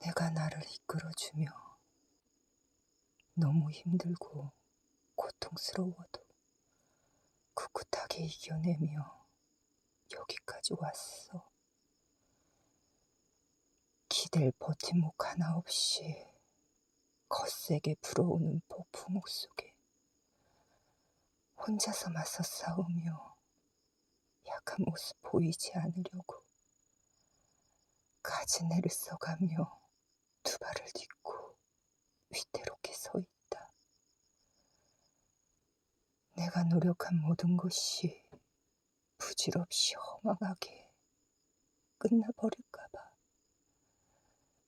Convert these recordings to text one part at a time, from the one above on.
내가 나를 이끌어주며 너무 힘들고 고통스러워도 꿋꿋하게 이겨내며 여기까지 왔어. 기댈 버팀목 하나 없이 거세게 불어오는 폭풍옥 속에 혼자서 맞서 싸우며 약한 모습 보이지 않으려고 가지내를 써가며 두 발을 딛고 위태롭게 서 있다. 내가 노력한 모든 것이 부질없이 허망하게 끝나버릴까봐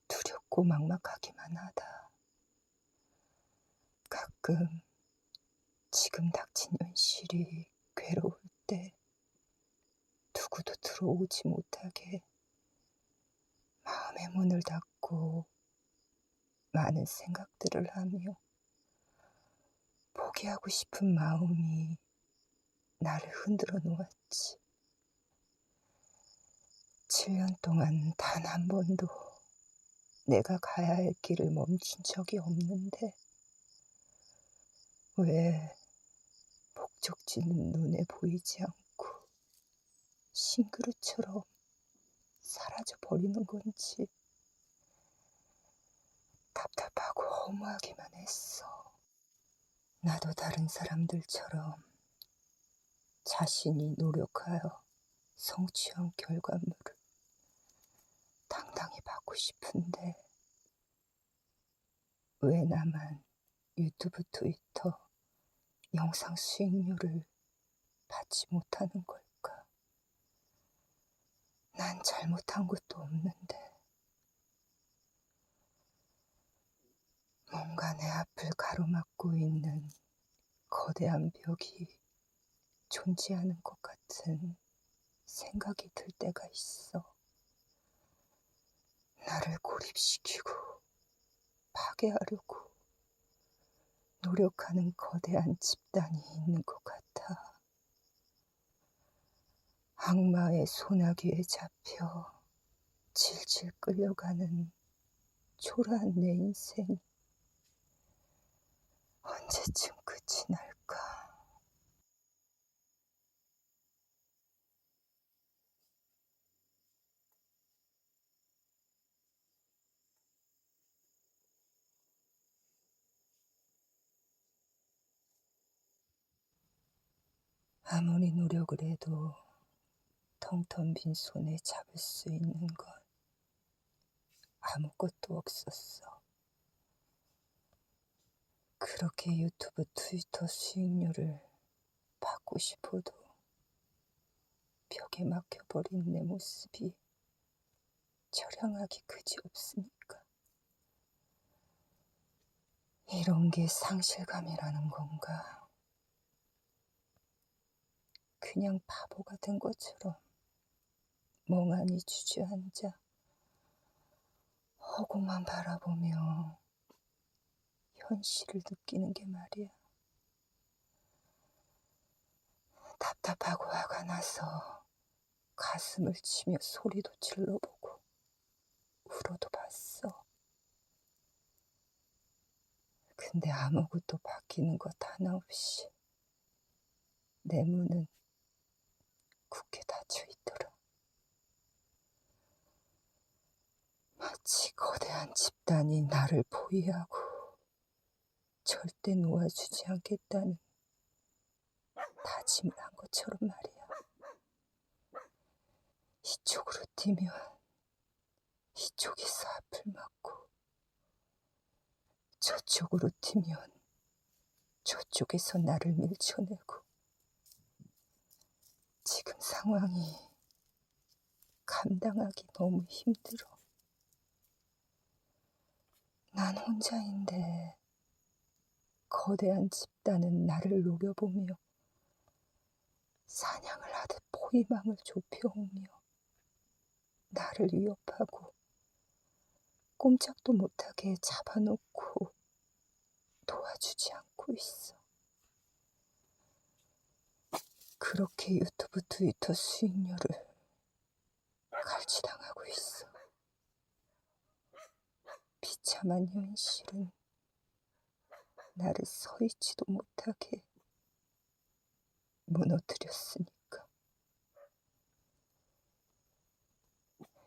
두렵고 막막하기만 하다. 가끔 지금 닥친 현실이 괴로울 때 누구도 들어오지 못하게 마음의 문을 닫고 많은 생각들을 하며 포기하고 싶은 마음이 나를 흔들어 놓았지. 7년 동안 단 한 번도 내가 가야 할 길을 멈춘 적이 없는데 왜 목적지는 눈에 보이지 않고 싱그루처럼 사라져 버리는 건지 답답하고 허무하기만 했어. 나도 다른 사람들처럼 자신이 노력하여 성취한 결과물을 당당히 받고 싶은데 왜 나만 유튜브, 트위터, 영상 수익률을 받지 못하는 걸까? 난 잘못한 것도 없는데 뭔가 내 앞을 가로막고 있는 거대한 벽이 존재하는 것 같은 생각이 들 때가 있어. 나를 고립시키고 파괴하려고 노력하는 거대한 집단이 있는 것 같아. 악마의 소나기에 잡혀 질질 끌려가는 초라한 내 인생이 언제쯤 끝이 날까? 아무리 노력을 해도 텅텅 빈 손에 잡을 수 있는 건 아무것도 없었어. 그렇게 유튜브, 트위터 수익률을 받고 싶어도 벽에 막혀버린 내 모습이 처량하기 그지 없으니까. 이런 게 상실감이라는 건가? 그냥 바보가 된 것처럼 멍하니 주저앉아 허공만 바라보며 현실을 느끼는 게 말이야. 답답하고 화가 나서 가슴을 치며 소리도 질러보고 울어도 봤어. 근데 아무것도 바뀌는 것 하나 없이 내 문은 굳게 닫혀 있더라. 마치 거대한 집단이 나를 포위하고 절대 놓아주지 않겠다는 다짐을 한 것처럼 말이야. 이쪽으로 뛰면 이쪽에서 앞을 막고 저쪽으로 뛰면 저쪽에서 나를 밀쳐내고 지금 상황이 감당하기 너무 힘들어. 난 혼자인데 거대한 집단은 나를 노려보며 사냥을 하듯 포위망을 좁혀오며 나를 위협하고 꼼짝도 못하게 잡아놓고 도와주지 않고 있어. 그렇게 유튜브, 트위터 수익률을 갈취당하고 있어. 비참한 현실은 나를 서 있지도 못하게 무너뜨렸으니까.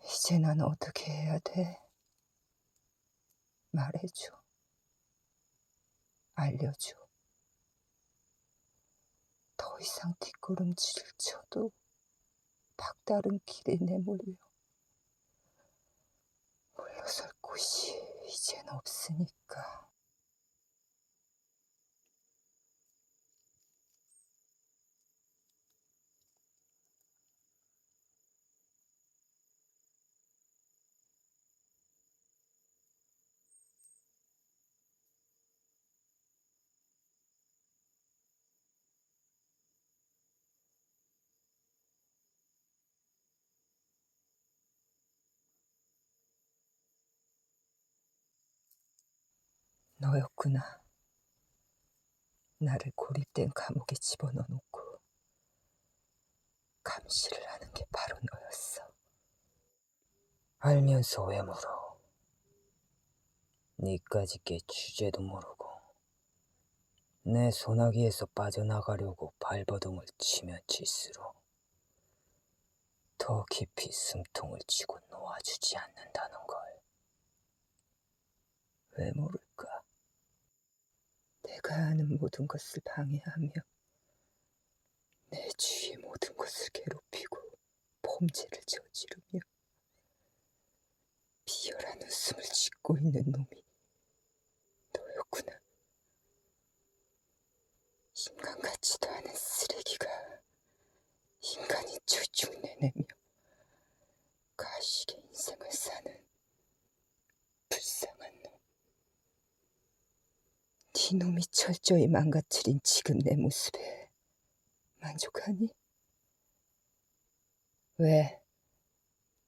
이제 난 어떻게 해야 돼? 말해줘. 알려줘. 더 이상 뒷걸음질을 쳐도 박다른 길에 내몰려 물러설 곳이 이젠 없으니까. 너였구나. 나를 고립된 감옥에 집어넣어 놓고 감시를 하는 게 바로 너였어. 알면서 왜 물어? 니까지 게 주제도 모르고 내 소나기에서 빠져나가려고 발버둥을 치면 칠수록 더 깊이 숨통을 치고 놓아주지 않는다는 걸. 왜 모를까? 내가 아는 모든 것을 방해하며 내 주위의 모든 것을 괴롭히고 범죄를 저지르며 비열한 웃음을 짓고 있는 놈이 너였구나. 인간 같지도 않은 쓰레기가 인간이 쭉쭉내내며 가식의 인생을 사는 불쌍한 놈. 네 놈이 철저히 망가뜨린 지금 내 모습에 만족하니? 왜?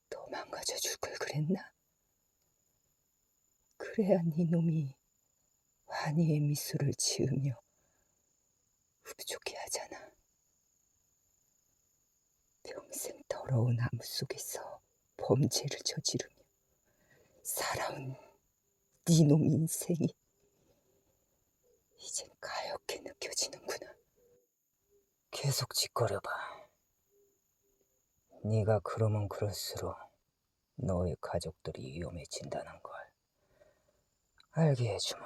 더 망가져 줄 걸 그랬나? 그래야 네 놈이 환희의 미소를 지으며 흡족해 하잖아. 평생 더러운 암 속에서 범죄를 저지르며 살아온 네 놈 인생이 이젠 가엾게 느껴지는구나. 계속 짓거려봐. 네가 그러면 그럴수록 너의 가족들이 위험해진다는 걸 알게 해주마.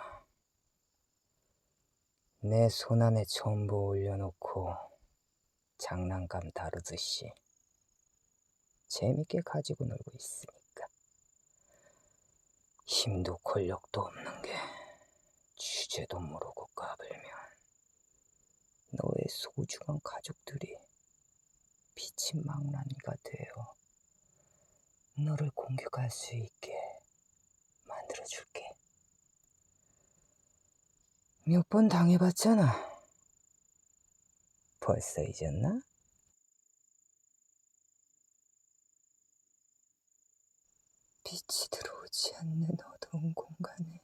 내 손안에 전부 올려놓고 장난감 다루듯이 재밌게 가지고 놀고 있으니까 힘도 권력도 없는 게 주제도 모르고 까불면 너의 소중한 가족들이 비친 망나니가 되어 너를 공격할 수 있게 만들어줄게. 몇 번 당해봤잖아. 벌써 잊었나? 빛이 들어오지 않는 어두운 공간에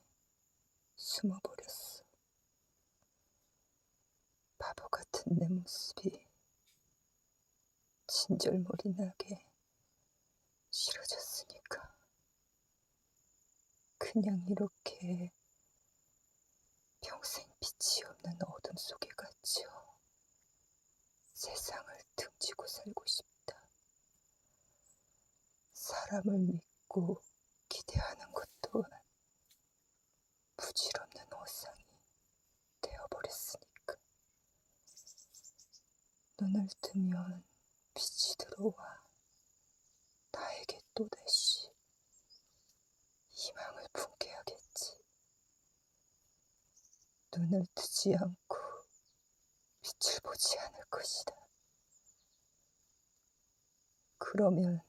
숨어버렸어. 바보 같은 내 모습이 진절머리 나게 싫어졌으니까. 그냥 이렇게 평생 빛이 없는 어둠 속에 갇혀 세상을 등지고 살고 싶다. 사람을 믿고 기대하는 것 또한 부질없는 허상이 되어버렸으니까. 눈을 뜨면 빛이 들어와 나에게 또다시 희망을 품게 하겠지. 눈을 뜨지 않고 빛을 보지 않을 것이다. 그러면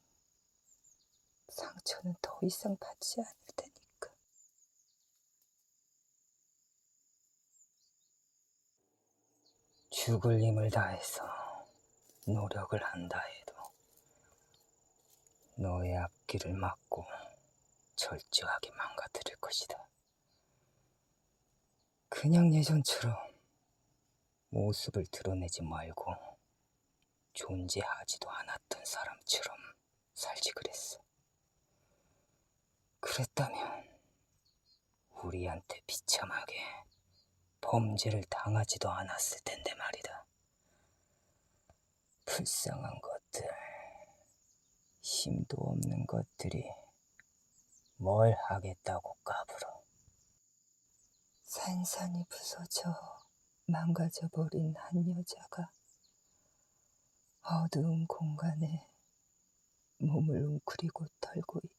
상처는 더 이상 받지 않을 테니 죽을 힘을 다해서 노력을 한다 해도 너의 앞길을 막고 철저하게 망가뜨릴 것이다. 그냥 예전처럼 모습을 드러내지 말고 존재하지도 않았던 사람처럼 살지 그랬어. 그랬다면 우리한테 비참하게 범죄를 당하지도 않았을 텐데 말이다. 불쌍한 것들, 힘도 없는 것들이 뭘 하겠다고 까불어. 산산이 부서져 망가져 버린 한 여자가 어두운 공간에 몸을 웅크리고 떨고 있다.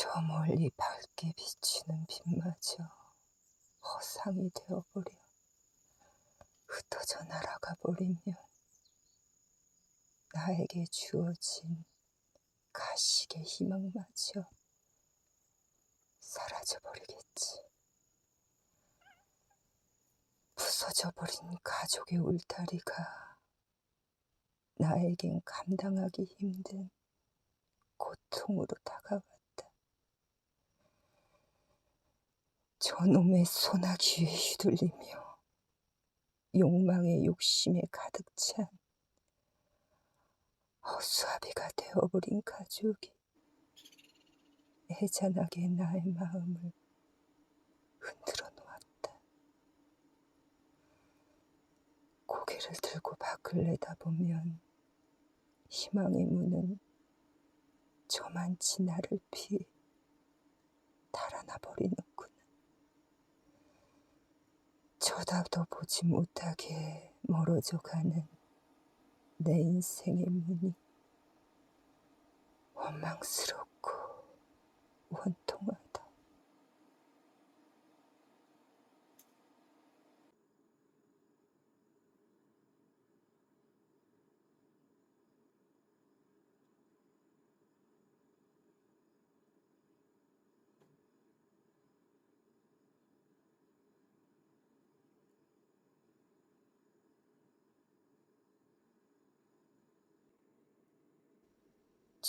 저 멀리 밝게 비치는 빛마저 허상이 되어버려 흩어져 날아가 버리면 나에게 주어진 가식의 희망마저 사라져버리겠지. 부서져버린 가족의 울타리가 나에겐 감당하기 힘든 고통으로 다가왔다. 저놈의 소나기에 휘둘리며 욕망의 욕심에 가득 찬 허수아비가 되어버린 가족이 애잔하게 나의 마음을 흔들어 놓았다. 고개를 들고 밖을 내다보면 희망의 문은 저만치 나를 피해 달아나 버리는구나. 쳐다도 보지 못하게 멀어져 가는 내 인생의 문이 원망스럽고 원통하다.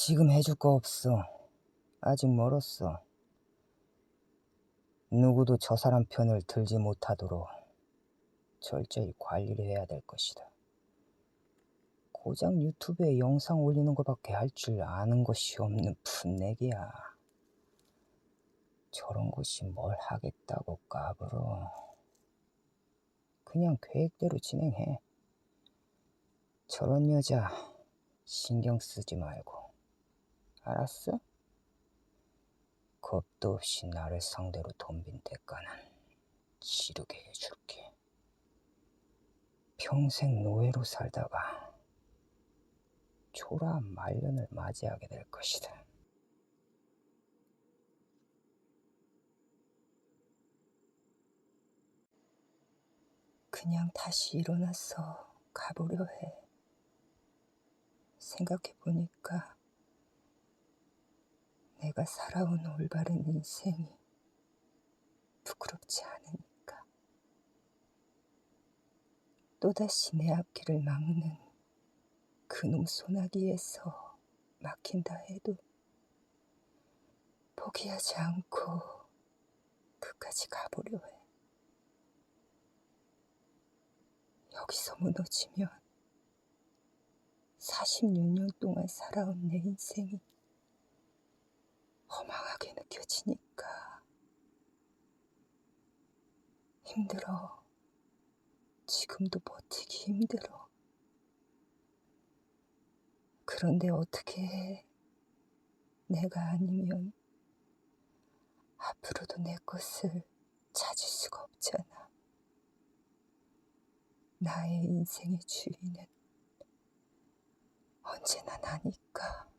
지금 해줄 거 없어. 아직 멀었어. 누구도 저 사람 편을 들지 못하도록 철저히 관리를 해야 될 것이다. 고작 유튜브에 영상 올리는 것밖에 할 줄 아는 것이 없는 풋내기야. 저런 것이 뭘 하겠다고 까불어. 그냥 계획대로 진행해. 저런 여자 신경 쓰지 말고. 알았어? 겁도 없이 나를 상대로 덤빈 대가는 치르게 해줄게. 평생 노예로 살다가 초라한 말년을 맞이하게 될 것이다. 그냥 다시 일어나서 가보려 해. 생각해보니까 내가 살아온 올바른 인생이 부끄럽지 않으니까. 또다시 내 앞길을 막는 그놈 소나기에서 막힌다 해도 포기하지 않고 끝까지 가보려 해. 여기서 무너지면 46년 동안 살아온 내 인생이 허망하게 느껴지니까 힘들어. 지금도 버티기 힘들어. 그런데 어떻게 해? 내가 아니면 앞으로도 내 것을 찾을 수가 없잖아. 나의 인생의 주인은 언제나 나니까.